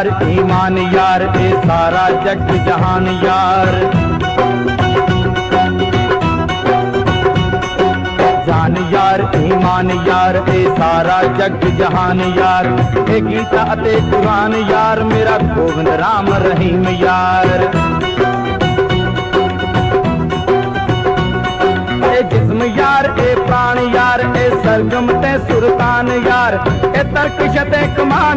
यार, ईमान यार, ए सारा जग जहान यार। जान यार, ईमान यार, ए सारा जग जहान यार। ए गीता अते कुरान यार, मेरा गोविंद राम रहीम यार। जिस्म यार, ए प्राण यार, ए सरगम ते सुरतान यार। ए तर्क शते कमाल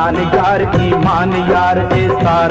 नानकार की मान यार ए सार